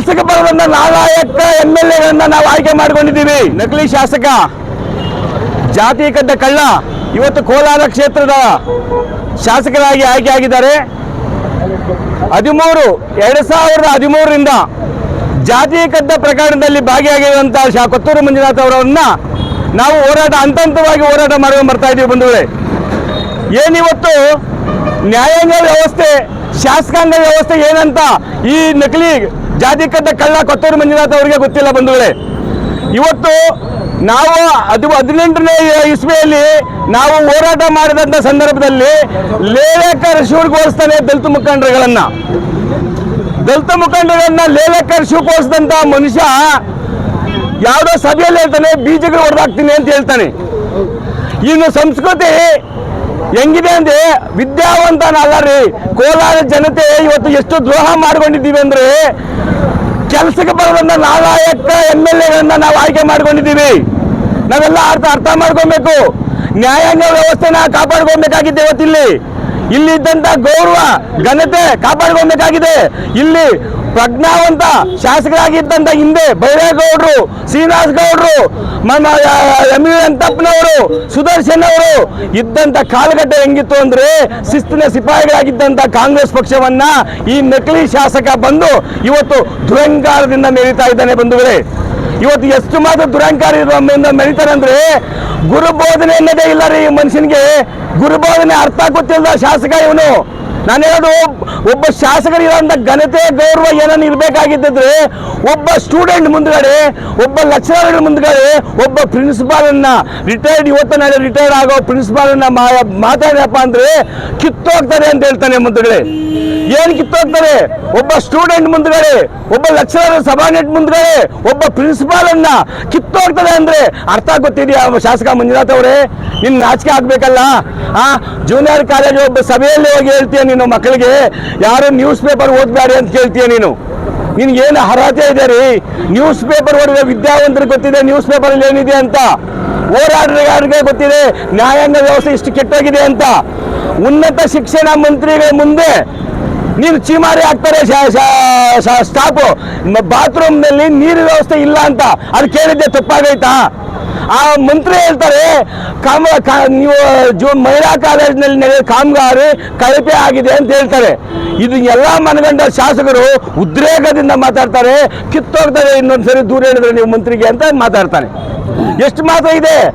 ಕೆಲಸಕ್ಕೆ ಬರೋದನ್ನ ನಾಲಾಯಕ M L ಎಗಳನ್ನ ನಾವು ಆಯ್ಕೆ ಮಾಡ್ಕೊಂಡಿದ್ದೀವಿ. ನಕಲಿ ಶಾಸಕ, ಜಾತಿ ಕಡ್ಡ ಕಳ್ಳ, ಇವತ್ತು ಕೋಲಾರ ಕ್ಷೇತ್ರದ ಶಾಸಕರಾಗಿ ಆಯ್ಕೆ ಆಗಿದ್ದಾರೆ. ಹದಿಮೂರು, ಎರಡು ಸಾವಿರದ ಹದಿಮೂರರಿಂದ ಜಾತಿ ಕದ್ದ ಪ್ರಕರಣದಲ್ಲಿ ಭಾಗಿಯಾಗಿರುವಂತಹ ಶಾ ಕೊತ್ತೂರು ಮಂಜುನಾಥ್ ಅವರನ್ನ ನಾವು ಹೋರಾಟ ಹಂತ ಹಂತವಾಗಿ ಹೋರಾಟ ಮಾಡ್ಕೊಂಡು ಬರ್ತಾ ಇದ್ದೀವಿ ಬಂಧುಗಳೇ. ಏನಿವತ್ತು ನ್ಯಾಯಾಂಗ ವ್ಯವಸ್ಥೆ, ಶಾಸಕಾಂಗ ವ್ಯವಸ್ಥೆ ಏನಂತ ಈ ನಕಲಿ ಜಾತಿ ಕದ್ದ ಕಳ್ಳ ಕೊತ್ತೂರು ಮಂಜುನಾಥ್ ಅವರಿಗೆ ಗೊತ್ತಿಲ್ಲ ಬಂಧುಗಳೇ. ಇವತ್ತು ನಾವು ಅದು ಹದಿನೆಂಟನೇ ಇಸ್ವಿಯಲ್ಲಿ ನಾವು ಹೋರಾಟ ಮಾಡಿದಂಥ ಸಂದರ್ಭದಲ್ಲಿ ಲೇಖಕರ ಶಿವಗೋಸ್ತಾನೆ ದಲಿತ ಮುಖಂಡರುಗಳನ್ನ. ದಲಿತ ಮುಖಂಡರನ್ನ ಲೇಖಕರ ಶಿವಗೋಸ್ದಂತ ಮನುಷ್ಯ ಯಾವುದೋ ಸಭೆಯಲ್ಲಿ ಹೇಳ್ತಾನೆ, ಬೀಜಗಳು ಹೊಡೆದಾಕ್ತೀನಿ ಅಂತ ಹೇಳ್ತಾನೆ. ಇನ್ನು ಸಂಸ್ಕೃತಿ ಹೆಂಗಿದೆ ಅಂದ್ರೆ ವಿದ್ಯಾವಂತನಲ್ಲ ರೀ ಕೋಲಾರ ಜನತೆ ಇವತ್ತು ಎಷ್ಟು ದ್ರೋಹ ಮಾಡ್ಕೊಂಡಿದ್ದೀವಿ ಅಂದ್ರೆ ಕೆಲಸಕ್ಕೆ ಬರೋದನ್ನ ನಾಲಾಯಕ ಎಂ ಎಲ್ ಎಗಳನ್ನ ನಾವು ಆಯ್ಕೆ ಮಾಡ್ಕೊಂಡಿದ್ದೀವಿ. ನಾವೆಲ್ಲ ಅರ್ಥ ಅರ್ಥ ಮಾಡ್ಕೊಬೇಕು. ನ್ಯಾಯಾಂಗ ವ್ಯವಸ್ಥೆನ ಕಾಪಾಡ್ಕೊಬೇಕಾಗಿದೆ ಇವತ್ತಿಲ್ಲಿ. ಇಲ್ಲಿ ಇದ್ದಂತ ಗೌರವ, ಘನತೆ ಕಾಪಾಡ್ಕೊಬೇಕಾಗಿದೆ. ಇಲ್ಲಿ ಪ್ರಜ್ಞಾವಂತ ಶಾಸಕರಾಗಿದ್ದಂತ ಹಿಂದೆ ಬೈರೇಗೌಡರು ಶ್ರೀನಿವಾಸ್ ಗೌಡರು ಎಂ ಯು ಅಂತಪ್ಪನವರು ಸುದರ್ಶನ್ ಅವರು ಇದ್ದಂತ ಕಾಲಘಟ್ಟ ಹೆಂಗಿತ್ತು ಅಂದ್ರೆ ಶಿಸ್ತಿನ ಸಿಪಾಯಿಗಳಾಗಿದ್ದಂತ ಕಾಂಗ್ರೆಸ್ ಪಕ್ಷವನ್ನ ಈ ನಕಲಿ ಶಾಸಕ ಬಂದು ಇವತ್ತು ದುರಂಕಾರದಿಂದ ಮೆರೀತಾ ಇದ್ದಾನೆ ಬಂಧುಗಳೇ. ಇವತ್ತು ಎಷ್ಟು ಮಾತ್ರ ದುರಂಕಾರ ಮೆರೀತಾರೆ ಅಂದ್ರೆ ಗುರುಬೋಧನೆ ಅನ್ನೋದೇ ಇಲ್ಲ ರೀ ಈ ಮನುಷ್ಯನಿಗೆ. ಗುರುಬೋಧನೆ ಅರ್ಥ ಗೊತ್ತಿಲ್ಲ ಶಾಸಕ ಇವನು. ನಾನು ಹೇಳೋದು ಒಬ್ಬ ಶಾಸಕರಿರೋಂಥ ಘನತೆ ಗೌರವ ಏನನ್ನ ಇರಬೇಕಾಗಿದ್ದರೆ ಒಬ್ಬ ಸ್ಟೂಡೆಂಟ್ ಮುಂದ್ಗಡೆ, ಒಬ್ಬ ಲೆಕ್ಚರರ್ ಮುಂದ್ಗಡೆ, ಒಬ್ಬ ಪ್ರಿನ್ಸಿಪಾಲ್ ಅನ್ನ ರಿಟೈರ್ಡ್ ಇವತ್ತು ನಾಳೆ ರಿಟೈರ್ಡ್ ಆಗೋ ಪ್ರಿನ್ಸಿಪಾಲ್ ಅನ್ನ ಮಾ- ಮಾತಾಡ್ಯಪ್ಪ ಅಂದ್ರೆ ಕಿತ್ತೋಗ್ತಾರೆ ಅಂತ ಹೇಳ್ತಾನೆ ಮುಂದ್ಗಡೆ. ಏನ್ ಕಿತ್ತೋಗ್ತಾರೆ? ಒಬ್ಬ ಸ್ಟೂಡೆಂಟ್ ಮುಂದ್ಗಡೆ, ಒಬ್ಬ ಲೆಕ್ಚರರ್ ಸಭಾನೆಟ್ ಮುಂದ್ಗಡೆ, ಒಬ್ಬ ಪ್ರಿನ್ಸಿಪಾಲ್ ಅನ್ನ ಕಿತ್ತೋಗ್ತದೆ ಅಂದ್ರೆ ಅರ್ಥ ಗೊತ್ತಿದೆಯಾ ಶಾಸಕ ಮಂಜುನಾಥ್ ಅವರೇ? ನಿನ್ ನಾಚಿಕೆ ಆಗ್ಬೇಕಲ್ಲ? ಆ ಜೂನಿಯರ್ ಕಾಲೇಜ್ ಒಬ್ಬ ಸಭೆಯಲ್ಲಿ ಹೋಗಿ ಹೇಳ್ತೀಯ ನೀನು ಮಕ್ಕಳಿಗೆ? ಯಾರು ನ್ಯೂಸ್ ಪೇಪರ್ ಓದ್ಬೇಡಿ ಅಂತ ಕೇಳ್ತೀಯ ನೀನು? ನಿನ್ಗೆ ಏನು ಅರ್ಹತೆ ಇದೆ ರೀ? ನ್ಯೂಸ್ ಪೇಪರ್ ಓಡುವ ವಿದ್ಯಾವಂತರಿಗೆ ಗೊತ್ತಿದೆ ನ್ಯೂಸ್ ಪೇಪರ್ ಅಲ್ಲಿ ಏನಿದೆ ಅಂತ. ಹೋರಾಟಗಾರರಿಗೆ ಗೊತ್ತಿದೆ, ನ್ಯಾಯಾಂಗ ವ್ಯವಸ್ಥೆ ಇಷ್ಟು ಕೆಟ್ಟೋಗಿದೆ ಅಂತ. ಉನ್ನತ ಶಿಕ್ಷಣ ಮಂತ್ರಿಗಳ ಮುಂದೆ ನೀನು ಚೀಮಾರಿ ಹಾಕ್ತಾರೆ ಸ್ಟಾಫು ಬಾತ್ರೂಮ್ನಲ್ಲಿ ನೀರು ವ್ಯವಸ್ಥೆ ಇಲ್ಲ ಅಂತ. ಅದು ಕೇಳಿದ್ದೆ ತಪ್ಪಾಗೈತಾ ಆ ಮಂತ್ರಿ ಹೇಳ್ತಾರೆ, ಕಾಮ ನೀವು ಜೂನ್ ಮಹಿಳಾ ಕಾಲೇಜಿನಲ್ಲಿ ನಡೆದ ಕಾಮಗಾರಿ ಕಳಪೆ ಆಗಿದೆ ಅಂತ ಹೇಳ್ತಾರೆ. ಇದು ಎಲ್ಲ ಮನಗಂಡ ಶಾಸಕರು ಉದ್ರೇಕದಿಂದ ಮಾತಾಡ್ತಾರೆ ಕಿತ್ತೋಗ್ತಾರೆ ಇನ್ನೊಂದ್ಸರಿ ದೂರ ಹೇಳಿದ್ರೆ ನೀವು ಮಂತ್ರಿಗೆ ಅಂತ ಮಾತಾಡ್ತಾನೆ ಎಷ್ಟು ಮಾತ್ರ ಇದೆ?